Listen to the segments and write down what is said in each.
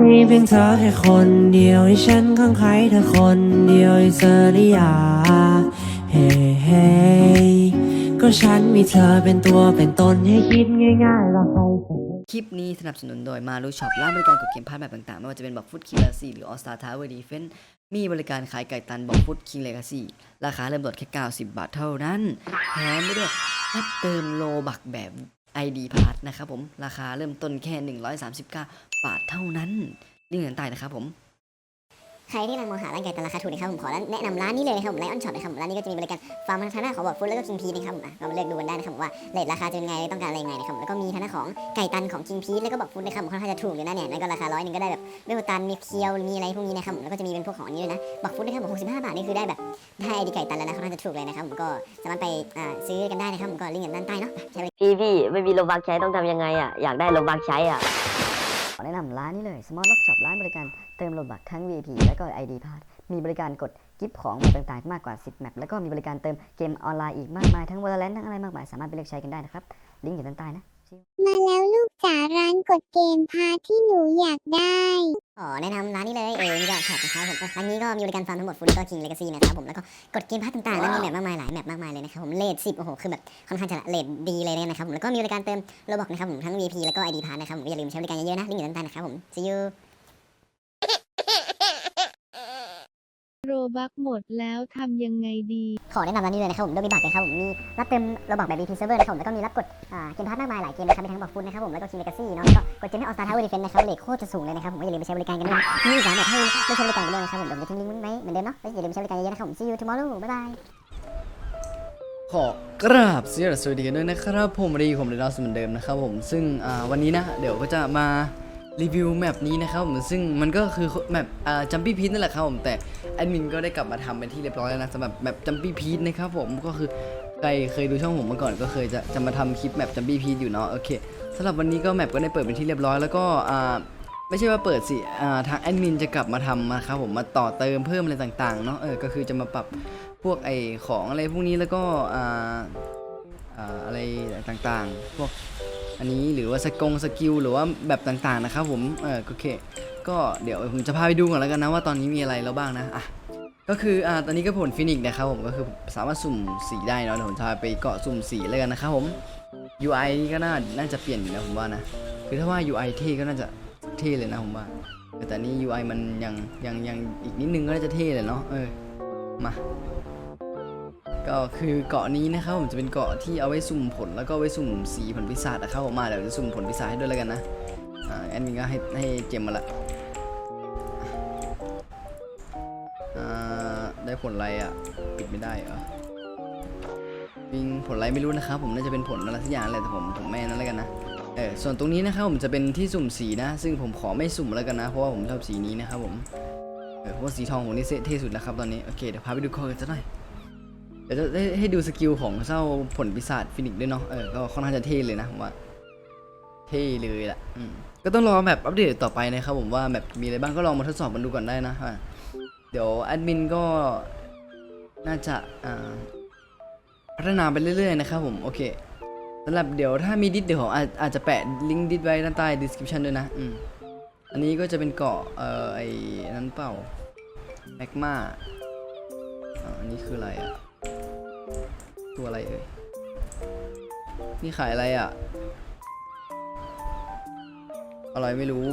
มีเพียงเธอแค่คนเดียวให้ฉันข้างใครเธอคนเดียวให้เธอได้ยาเฮ้เฮ้ก็ฉันมีเธอเป็นตัวเป็นตนให้คิดง่ายๆแล้วใครจะคลิปนี้สนับสนุนโดยมารูช็อปร้านบริการกดเกมพาร์ทแบบต่างๆ ไม่ว่าจะเป็นบอกฟุตคิงเลกซี่หรือออสตาทาวเวอร์ดีเฟนมีบริการขายไก่ตันบอกฟุตคิงเลกซี่ราคาเริ่มต้นแค่ 90 บาทเท่านั้นแถมไปด้วยรับเติมโลบักแบบ ID พาร์ทนะครับผม ราคาเริ่มต้นแค่ 139 บาทเท่านั้น ลิงก์อยู่ด้านใต้นะครับผม ใครที่กำลังมองหาร้านไก่แต่ราคาถูกนะครับผมขอแนะนำร้านนี้เลยนะครับผมไลออนช็อปนะครับผมร้านนี้ก็จะมีบริการฟาร์มทางหน้าของบอดฟุตแล้วก็คิงพีนะครับผมอะก็มาเลือกดูกันได้นะครับผมว่าเรทราคาจะเป็นไงต้องการอะไรยังไงนะครับแล้วก็มีทางหน้าของไก่ตันของคิงพีแล้วก็บอกฟุตนะครับผมค่อนข้างจะถูกเลยนะเนี่ยแล้วก็ราคาร้อยหนึ่งก็ได้แบบเวลตันมีเคียวมีอะไรพวกนี้นะครับผมแล้วก็จะมีเป็นพวกของนี้ด้วยนะบอกฟุตนะครับผม65บห้าบาทนี่คือได้แบบได้ไอดีไก่ตันแล้วนะค่อนข้างจะถูกเลยนะครับผมก็สามารถไปซื้อกันได้นะครับผมก็ลิงก์อยู่ด้านใต้เนาะพี่พี่ไม่มีโลบักใช้ต้องทำยังไงอะอยากได้โลบักใช้อะ ขอแนะนำร้านนี้เลย Small Lock Shop ร้านบริการเติมโลบักทั้ง VIP และก็ ID Pass มีบริการกดกิฟต์ของแบบต่างๆ มากกว่า 10 แมปแล้วก็มีบริการเติมเกมออนไลน์อีกมากมาย ทั้ง Valorant ทั้งอะไรมากมาย สามารถไปเลือกใช้กันได้นะครับ ลิงก์อยู่ด้านใต้นะ มาแล้วลูกจ๋าร้านกดเกมพาที่หนูอยากได้ขอแนะนำร้านนี้เลยเอมิดอช็อปนะครับผมร้านนี้ก็มีบริการฟาร์มทั้งหมดฟุตแล้วก็คิงเลกาซีนะครับผมแล้วก็กดเกมพาร์ทต่างๆแล้วมีแมปมากมายหลายแมปมากมายเลยนะครับผมเลทสิบโอ้โหคือแบบค่อนข้างจะเลทดีเลยนะครับผมแล้วก็มีบริการเติมโลบอกนะครับผมทั้ง VP แล้วก็ ID พาร์ทนะครับผมอย่าลืมใช้บริการเยอะๆนะลิงก์อยู่ด้านใต้นะครับผม see you โร บักหมดแล้วทำยังไงดี ขอแนะนำร้านนี้เลยนะครับผมโดมิบัตนะครับผมมีรับเติมเราบอกแบบ VP Server นะครับผมแล้วก็มีรับกดอ่าเกมพาร์ทมากมายหลายเกมนะครับมีทั้งบอกฟุตนะครับผมแล้วก็คิงเลกาซี่เนาะแล้วก็กดเกมให้ออสตาร์ทาวเวอร์ดีเฟนนะครับเลทโคตรจะสูงเลยนะครับผมก็อย่าลืมไปใช้บริการกันด้วยนะมีอีกหลายแบบให้ได้ใช้บริการกันด้วยนะครับผมเดี๋ยวผมจะทิ้งลิงก์ไว้เหมือนเดิมเนาะแล้วอย่าลืมใช้บริการเยอะๆนะครับผม see you tomorrow bye bye ขอกราบสวัสดีกันด้วยนะครับผมรีผมเดนอสเหมือนเดิมนะครับผมซึ่งอ่าวันนี้นะเดี๋ยวก็จะมา รีวิวแมปนี้นะครับผมซึ่งมันก็คือแมปจัมปี้พีทนั่นแหละครับผมแต่แอดมินก็ได้กลับมาทำเป็นที่เรียบร้อยแล้วนะสำหรับแมปจัมปี้พีทนะครับผมก็คือใครเคยดูช่องผมมาก่อนก็เคยจะจะมาทำคลิปแมปจัมปี้พีทอยู่เนาะโอเคสำหรับวันนี้ก็แมปก็ได้เปิดเป็นที่เรียบร้อยแล้วก็ไม่ใช่ว่าเปิดสิทางแอดมินจะกลับมาทำนะครับผมมาต่อเติมเพิ่มอะไรต่างๆเนาะเออก็คือจะมาปรับพวกไอของอะไรพวกนี้แล้วก็ออะไรต่างๆ พวก อันนี้หรือว่าสกงสกิลหรือว่าแบบต่างๆนะครับผมเออโอเค ก็เดี๋ยวผมจะพาไปดูก่อนแล้วกันนะว่าตอนนี้มีอะไรแล้วบ้างนะอะก็คืออ่าตอนนี้ก็ผลฟินิกนะครับผมก็คือสามารถสุ่มสีได้เนาะเดี๋ยวผมจะพาไปเกาะสุ่มสีเลยกันนะครับผม UI นี่ก็น่าน่าจะเปลี่ยนนะผมว่านะคือถ้าว่า UI เท่ก็น่าจะเท่เลยนะผมว่าแต่นี่ UI มันยังยังยังอีกนิดนึงก็น่าจะเท่เลยเนาะเออมา ก็คือเกาะนี้นะครับผมจะเป็นเกาะที่เอาไว้สุ่มผลแล้วก็ไว้สุ่มสีผลปีศาจนะครับผมมาเดี๋ยวจะสุ่มผลปีศาจให้ด้วยแล้วกันนะอ่าแอดมินก็ให้ให้เจมมาละอ่าได้ผลอะไรอะปิดไม่ได้เหรอปิงผลอะไรไม่รู้นะครับผมน่าจะเป็นผลอะไรสักอย่างแหละแต่ผมผมไม่นั่นแล้วกันนะเออส่วนตรงนี้นะครับผมจะเป็นที่สุ่มสีนะ ซึ่งผมขอไม่สุ่มแล้วกันนะ เพราะว่าผมชอบสีนี้นะครับผมเออเพราะว่าสีทองผมนี่เท่สุดแล้วครับตอนนี้โอเคเดี๋ยวพาไปดูคอกันสักหน่อย ดี๋ยวจะให้ให้ดูสกิลของเจ้าผลปีศาจฟินิกด้วยเนาะเออก็ค่อนข้างจะเท่เลยนะผมว่า เท่เลยละก็ต้องรอแบบอัปเดตต่อไปนะครับผมว่าแบบมีอะไรบ้างก็ลองมาทดสอบกันดูก่อนได้นะอะเดี๋ยวแอดมินก็น่าจะพัฒนาไปเรื่อยๆนะครับผมโอเคสำหรับเดี๋ยวถ้ามีดิสเดี๋ยวผมอาจอาจจะแปะลิงก์ดิสไว้ด้านใต้ description ด้วยนะอืมอันนี้ก็จะเป็นเกาะเอ่อไอ้นั้นเปล่าแมกมาอ่าอันนี้คืออะไรอะ ตัวอะไรเอ่ยนี่ขายอะไรอะ อะไรไม่รู้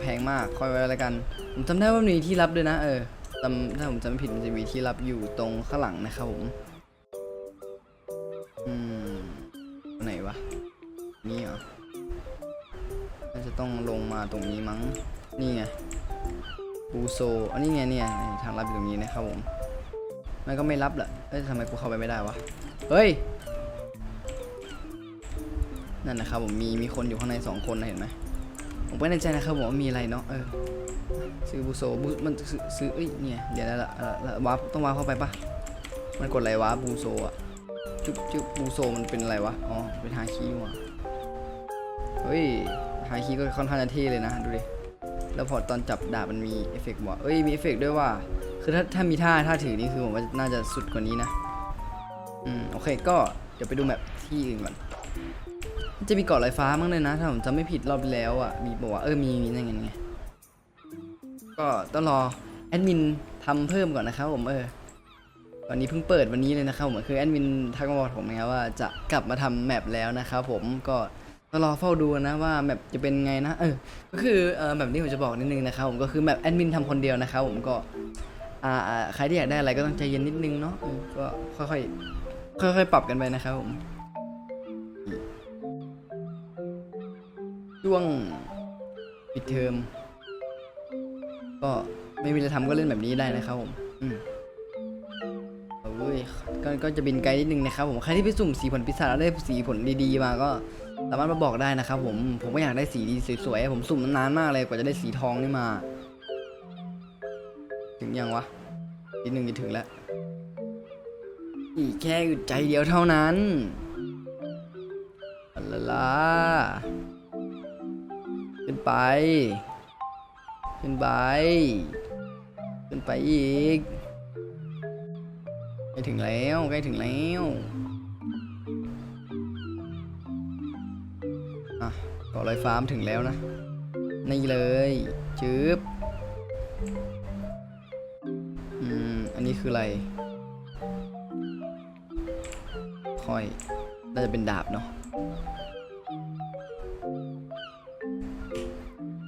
แพงมากค่อยไว้แล้วกัน ผมจำได้ว่ามีที่รับด้วยนะ เออจำถ้าผมจำไม่ผิดมันจะมีที่รับอยู่ตรงข้างหลังนะครับผม อืม ไหนวะ นี่เหรอน่าจะต้องลงมาตรงนี้มั้ง นี่ไงบูโซ อันนี้ไงเนี่ย ทางลับอยู่ตรงนี้นะครับผม มันก็ไม่รับแหละเอ้ยทำไมกูเข้าไปไม่ได้วะ เฮ้ย นั่นนะครับผม มีมีคนอยู่ข้างในสองคนนะเห็นไหม ผมไม่แน่ใจนะครับผมว่ามีอะไรเนาะ เออ ซื้อบูโซบูมันซื้อซื้อเอ้ย เนี่ย เดี๋ยวแล้วละล้ววาร์ปต้องวาร์ปเข้าไปปะมันกดอะไรวะบูโซอะจุ๊บจุ๊บบูโซมันเป็นอะไรวะ อ๋อ เป็นฮาคิว่ะ เฮ้ย ฮาคิก็ค่อนข้างจะเท่เลยนะ ดูดิ แล้วพอตอนจับดาบมันมีเอฟเฟกต์ว่ะเอ้ย มีเอฟเฟกต์ด้วยว่ะ คือถ้าถ้ามีท่าท่าถือนี่คือผมว่าน่าจะสุดกว่านี้นะ อืมโอเคก็เดี๋ยวไปดูแมปที่อื่นก่อนจะมีเกาะลอยฟ้ามั้งเลยนะ ถ้าผมจำไม่ผิดรอบแล้วอะมีบอกว่าเออมีมีนั่นไงไงก็ต้องรอแอดมินทำเพิ่มก่อนนะครับผมเออตอนนี้เพิ่งเปิดวันนี้เลยนะครับผมคือแอดมินทักมาบอกผมนะครับว่าจะกลับมาทำแมปแล้วนะครับผมก็ต้องรอเฝ้าดูนะว่าแมปจะเป็นไงนะเออก็คือเออแบบนี้ผมจะบอกนิดนึงนะครับผมก็คือแมปแอดมินทำคนเดียวนะครับผมก็ อ่าอ่าใครที่อยากได้อะไรก็ต้องใจเย็นนิดนึงเนาะเออก็ค่อยๆค่อยๆปรับกันไปนะครับผมช่วงปิดเทอมก็ไม่มีอะไรทำก็เล่นแบบนี้ได้นะครับผมอืมโอ้ยก็ก็จะบินไกลนิดนึงนะครับผมใครที่ไปสุ่มสีผลปีศาจแล้วได้สีผลดีๆมาก็สามารถมาบอกได้นะครับผมผมก็อยากได้สีดีสวยๆผมสุ่มนานมากเลยกว่าจะได้สีทองนี่มา ถึงยังวะทีหนึ่งจะถึงแล้ว อีกแค่อึดใจเดียวเท่านั้นอัลลาขึ้นไป ขึ้นไป ขึ้นไปอีกใกล้ถึงแล้วใกล้ถึงแล้วอะเกาะลอยฟ้ามถึงแล้วนะ นี่เลยจืบ นนี้คืออะไรคอย น่าจะเป็นดาบเนาะ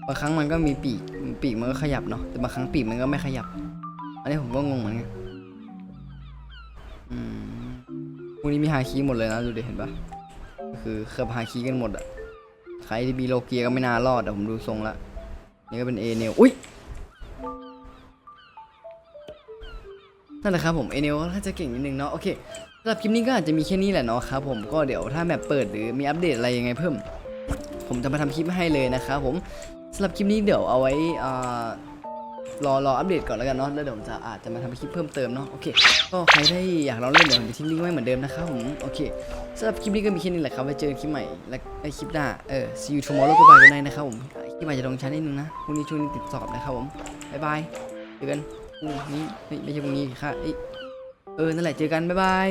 บางครั้งมันก็มีปีก ปีกมันก็ขยับเนาะ แต่บางครั้งปีกมันก็ไม่ขยับ อันนี้ผมก็งงเหมือนกัน อืมพวกนี้มีฮาคีหมดเลยนะดูดิเห็นปะก็คือเคลือบฮาคีกันหมดอะใครที่มีโลเกียก็ไม่น่ารอดอะผมดูทรงละ นี่ก็เป็นเอเนลอุ้ย นั่นแหละครับผมเอเนลก็น่าจะเก่งนิดนึงเนาะโอเคสำหรับคลิปนี้ก็อาจจะมีแค่นี้แหละเนาะครับผมก็เดี๋ยวถ้าแบบเปิดหรือมีอัปเดตอะไรยังไงเพิ่ม ผมจะมาทำคลิปให้เลยนะครับผมสำหรับคลิปนี้เดี๋ยวเอาไว้อ่ารอรออัปเดตก่อนแล้วกันเนาะแล้วเดี๋ยวผมจะอาจจะมาทำคลิปเพิ่มเติมเนาะโอเคก็ใครได้อยากลองเล่นเดี๋ยวผมจะทิ้งลิงก์ไว้เหมือนเดิมนะครับผมโอเคสำหรับคลิปนี้ก็มีแค่นี้แหละครับไว้เจอคลิปใหม่และคลิปหน้าเออ see you tomorrow ก็บายกันได้นะครับผมคลิปใหม่จะลงช้านิดนึงนะพรุ่งนี้ช่วงนี้ติดสอบนะครับผมบ๊ายบายเจอกัน พรุ่งนี้ไม่ใช่พรุ่งนี้ค่ะเอ้ยเออนั่นแหละเจอกันบ๊ายบาย